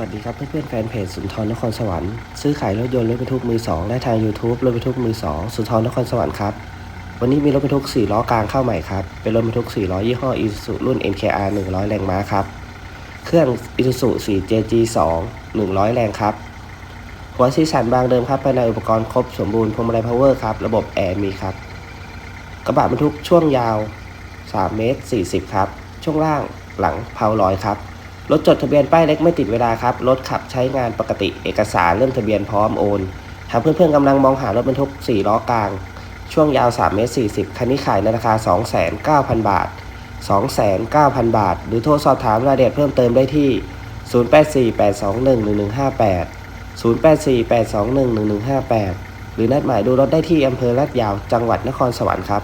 วัสดีครับเพื่อนๆแฟนเพจสุนทรนครสวรรค์ซื้อขายรถยนต์รถบรรทุกมือสองและทาง YouTube รถบรรทุกมือสองสุนทรนครสวรรค์ครับ วันนี้มีรถบรรทุก 4 ล้อกลางเข้าใหม่ครับ เป็นรถบรรทุก 4 ล้อยี่ห้อ Isuzu รุ่น NKR 100 แรงม้าครับ เครื่อง Isuzu 4 JG2 100 แรงครับ หัวซีสันบางเดิมครับภายในอุปกรณ์ครบสมบูรณ์พวงมาลัยพาวเวอร์ครับ ระบบแอร์มีครับ กระบะบรรทุกช่วงยาว 3 เมตร 40 ครับ ช่วงล่างหลังเพาลอยครับ รถจดทะเบียนป้ายเล็กไม่ติดเวลาครับ รถขับใช้งานปกติเอกสารเริ่มทะเบียนพร้อมโอนหากเพื่อนๆกำลังมองหารถบรรทุก 4 ล้อกลาง ช่วงยาว 3 เมตร 40 คันนี้ขายในราคา 29,000บาท 29,000 บาท หรือโทรสอบถามรายละเอียดเพิ่มเติมได้ที่ 0848211158 0848211158 หรือนัดหมายดูรถได้ที่อำเภอลาดยาวจังหวัดนครสวรรค์ครับ